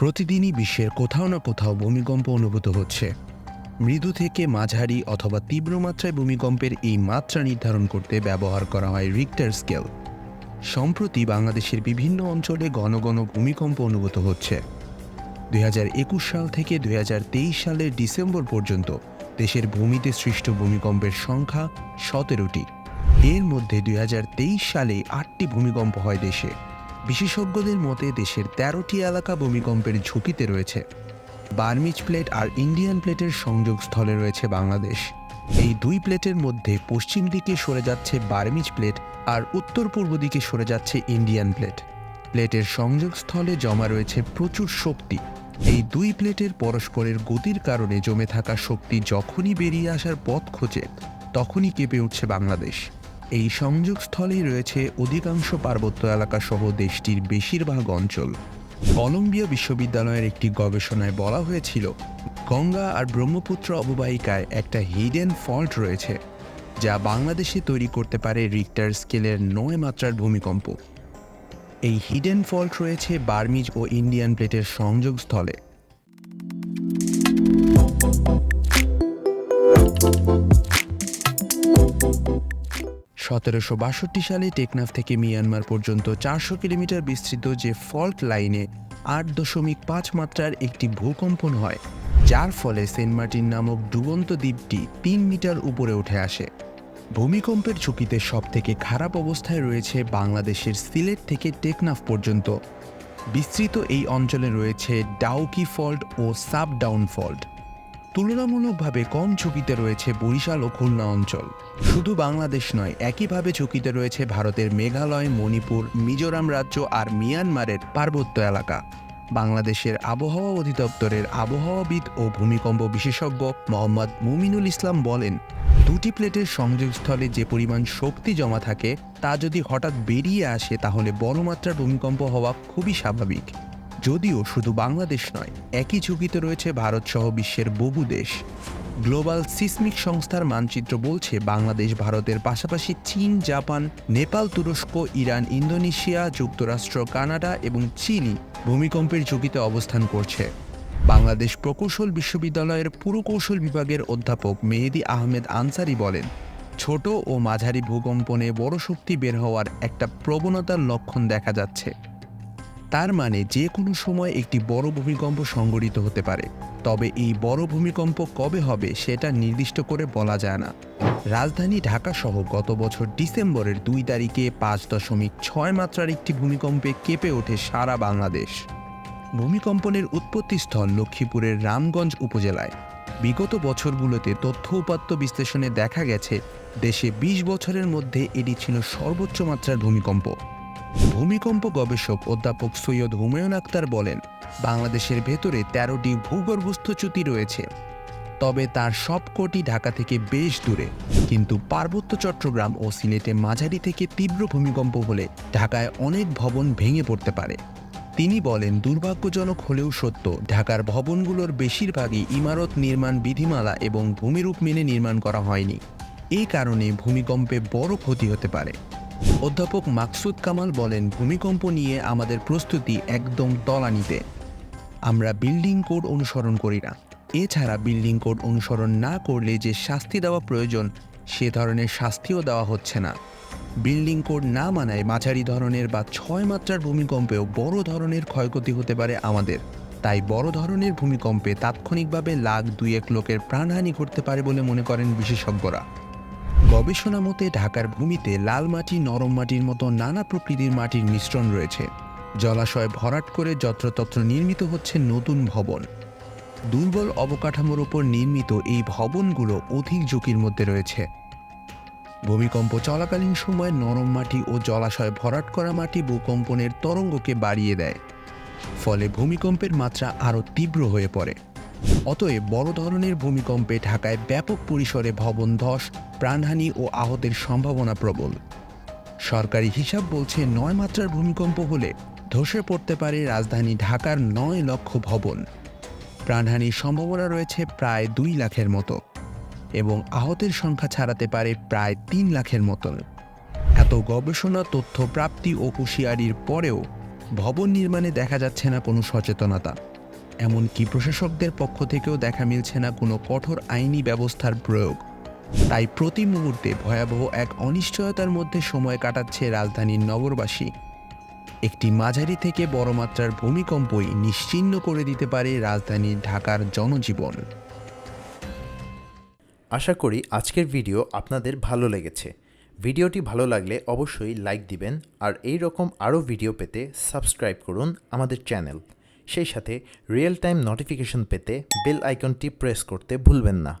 প্রতিদিনই বিশ্বের কোথাও না কোথাও ভূমিকম্প অনুভূত হচ্ছে। মৃদু থেকে মাঝারি অথবা তীব্র মাত্রায় ভূমিকম্পের এই মাত্রা নির্ধারণ করতে ব্যবহার করা হয় রিক্টার স্কেল সম্প্রতি বাংলাদেশের বিভিন্ন অঞ্চলে ঘন ঘন ভূমিকম্প অনুভূত হচ্ছে। দুই হাজার একুশ সাল থেকে দুই হাজার তেইশ সালের ডিসেম্বর পর্যন্ত দেশের ভূমিতে সৃষ্ট ভূমিকম্পের সংখ্যা সতেরোটি। এর মধ্যে দুই হাজার তেইশ সালে আটটি ভূমিকম্প হয় দেশে। বিশেষজ্ঞদের মতে, দেশের তেরোটি এলাকা ভূমিকম্পের ঝুঁকিতে রয়েছে। বার্মিজ প্লেট আর ইন্ডিয়ান প্লেটের সংযোগস্থলে রয়েছে বাংলাদেশ। এই দুই প্লেটের মধ্যে পশ্চিম দিকে সরে যাচ্ছে বার্মিজ প্লেট আর উত্তর পূর্ব দিকে সরে যাচ্ছে ইন্ডিয়ান প্লেট। প্লেটের সংযোগস্থলে জমা রয়েছে প্রচুর শক্তি। এই দুই প্লেটের পরস্পরের গতির কারণে জমে থাকা শক্তি যখনই বেরিয়ে আসার পথ খোঁজে, তখনই কেঁপে উঠছে বাংলাদেশ। এই সংযোগস্থলেই রয়েছে অধিকাংশ পার্বত্য এলাকা সহ দেশটির বেশিরভাগ অঞ্চল। কলম্বিয়া বিশ্ববিদ্যালয়ের একটি গবেষণায় বলা হয়েছিল, গঙ্গা আর ব্রহ্মপুত্র অববাহিকায় একটা হিডেন ফল্ট রয়েছে, যা বাংলাদেশে তৈরি করতে পারে রিক্টার স্কেলের নয় মাত্রার ভূমিকম্প। এই হিডেন ফল্ট রয়েছে বার্মিজ ও ইন্ডিয়ান প্লেটের সংযোগস্থলে। সতেরোশো বাষট্টি সালে টেকনাফ থেকে মিয়ানমার পর্যন্ত চারশো কিলোমিটার বিস্তৃত যে ফল্ট লাইনে আট দশমিক পাঁচ মাত্রার একটি ভূকম্পন হয়, যার ফলে সেন্ট মার্টিন নামক ডুবন্ত দ্বীপটি তিন মিটার উপরে উঠে আসে। ভূমিকম্পের ঝুঁকিতে সবথেকে খারাপ অবস্থায় রয়েছে বাংলাদেশের সিলেট থেকে টেকনাফ পর্যন্ত। বিস্তৃত এই অঞ্চলে রয়েছে ডাউকি ফল্ট ও সাব ডাউন ফল্ট। তুলনামূলকভাবে কম ঝুঁকিতে রয়েছে বরিশাল ও খুলনা অঞ্চল। শুধু বাংলাদেশ নয়, একইভাবে ঝুঁকিতে রয়েছে ভারতের মেঘালয়, মণিপুর, মিজোরাম রাজ্য আর মিয়ানমারের পার্বত্য এলাকা। বাংলাদেশের আবহাওয়া অধিদপ্তরের আবহাওয়াবিদ ও ভূমিকম্প বিশেষজ্ঞ মোহাম্মদ মুমিনুল ইসলাম বলেন, দুটি প্লেটের সংযোগস্থলে যে পরিমাণ শক্তি জমা থাকে তা যদি হঠাৎ বেরিয়ে আসে তাহলে বড় মাত্রার ভূমিকম্প হওয়া খুবই স্বাভাবিক। যদিও শুধু বাংলাদেশ নয়, একই ঝুঁকিতে রয়েছে ভারত সহ বিশ্বের বহু দেশ। গ্লোবাল সিসমিক সংস্থার মানচিত্র বলছে, বাংলাদেশ ভারতের পাশাপাশি চীন, জাপান, নেপাল, তুরস্ক, ইরান, ইন্দোনেশিয়া, যুক্তরাষ্ট্র, কানাডা এবং চিলি ভূমিকম্পের ঝুঁকিতে অবস্থান করছে। বাংলাদেশ প্রকৌশল বিশ্ববিদ্যালয়ের পুরকৌশল বিভাগের অধ্যাপক মেহেদি আহমেদ আনসারি বলেন, ছোট ও মাঝারি ভূকম্পনে বড় শক্তি বের হওয়ার একটা প্রবণতার লক্ষণ দেখা যাচ্ছে। তার মানে যে কোনো সময় একটি বড় ভূমিকম্প সংঘটিত হতে পারে। তবে এই বড় ভূমিকম্প কবে হবে সেটা নির্দিষ্ট করে বলা যায় না। রাজধানী ঢাকা সহ গত বছর ডিসেম্বরের দুই তারিখে পাঁচ দশমিক ছয় মাত্রার একটি ভূমিকম্পে কেঁপে ওঠে সারা বাংলাদেশ। ভূমিকম্পনের উৎপত্তিস্থল লক্ষ্মীপুরের রামগঞ্জ উপজেলায়। বিগত বছরগুলোতে তথ্য উপাত্ত বিশ্লেষণে দেখা গেছে, দেশে ২০ বছরের মধ্যে এটি ছিল সর্বোচ্চ মাত্রার ভূমিকম্প। ভূমিকম্প গবেষক অধ্যাপক সৈয়দ হুমায়ুন আক্তার বলেন, বাংলাদেশের ভেতরে তেরোটি ভূগর্ভস্থ চ্যুতি রয়েছে। তবে তার সবকটি ঢাকা থেকে বেশ দূরে। কিন্তু পার্বত্য চট্টগ্রাম ও সিলেটে মাঝারি থেকে তীব্র ভূমিকম্প হলে ঢাকায় অনেক ভবন ভেঙে পড়তে পারে। তিনি বলেন, দুর্ভাগ্যজনক হলেও সত্য, ঢাকার ভবনগুলোর বেশিরভাগই ইমারত নির্মাণ বিধিমালা এবং ভূমিরূপ মেনে নির্মাণ করা হয়নি। এই কারণে ভূমিকম্পে বড় ক্ষতি হতে পারে। অধ্যাপক মাকসুদ কামাল বলেন, ভূমিকম্প নিয়ে আমাদের প্রস্তুতি একদম তলানিতে। আমরা বিল্ডিং কোড অনুসরণ করি না। এছাড়া বিল্ডিং কোড অনুসরণ না করলে যে শাস্তি দেওয়া প্রয়োজন, সে ধরনের শাস্তিও দেওয়া হচ্ছে না। বিল্ডিং কোড না মানায় মাঝারি ধরনের বা ছয় মাত্রার ভূমিকম্পেও বড় ধরনের ক্ষয়ক্ষতি হতে পারে আমাদের। তাই বড় ধরনের ভূমিকম্পে তাৎক্ষণিকভাবে লাখ দুই এক লোকের প্রাণহানি ঘটতে পারে বলে মনে করেন বিশেষজ্ঞরা। গবেষণা মতে ঢাকার ভূমিতে লাল মাটি, নরম মাটির মতো নানা প্রকৃতির মাটির মিশ্রণ রয়েছে। জলাশয় ভরাট করে যত্রতত্র নির্মিত হচ্ছে নতুন ভবন। দুর্বল অবকাঠামোর উপর নির্মিত এই ভবনগুলো অধিক ঝুঁকির মধ্যে রয়েছে। ভূমিকম্প চলাকালীন সময় নরম মাটি ও জলাশয় ভরাট করা মাটি ভূকম্পনের তরঙ্গকে বাড়িয়ে দেয়। ফলে ভূমিকম্পের মাত্রা আরও তীব্র হয়ে পড়ে। অতএব বড় ধরনের ভূমিকম্পে ঢাকায় ব্যাপক পরিসরে ভবন ধস, প্রাণহানি ও আহতের সম্ভাবনা প্রবল। সরকারি হিসাব বলছে নয় মাত্রার ভূমিকম্প হলে ধসে পড়তে পারে রাজধানী ঢাকার নয় লক্ষ ভবন। প্রাণহানির সম্ভাবনা রয়েছে প্রায় দুই লাখের মতো এবং আহতের সংখ্যা ছাড়াতে পারে প্রায় তিন লাখের মতন। এত গবেষণা তথ্য প্রাপ্তি ও হুঁশিয়ারির পরেও ভবন নির্মাণে দেখা যাচ্ছে না কোনো সচেতনতা। এমনকি প্রশাসকদের পক্ষ থেকেও দেখা মিলছে না কোনো কঠোর আইনি ব্যবস্থার প্রয়োগ। তাই প্রতি মুহূর্তে ভয়াবহ এক অনিশ্চয়তার মধ্যে সময় কাটাচ্ছে রাজধানীর নগরবাসী। একটি মাঝারি থেকে বড় মাত্রার ভূমিকম্পই নিশ্চিহ্ন করে দিতে পারে রাজধানী ঢাকার জনজীবন। আশা করি আজকের ভিডিও আপনাদের ভালো লেগেছে। ভিডিওটি ভালো লাগলে অবশ্যই লাইক দিবেন আর এই রকম আরও ভিডিও পেতে সাবস্ক্রাইব করুন আমাদের চ্যানেল। সেই সাথে রিয়েল টাইম নোটিফিকেশন পেতে বেল আইকনটি প্রেস করতে ভুলবেন না।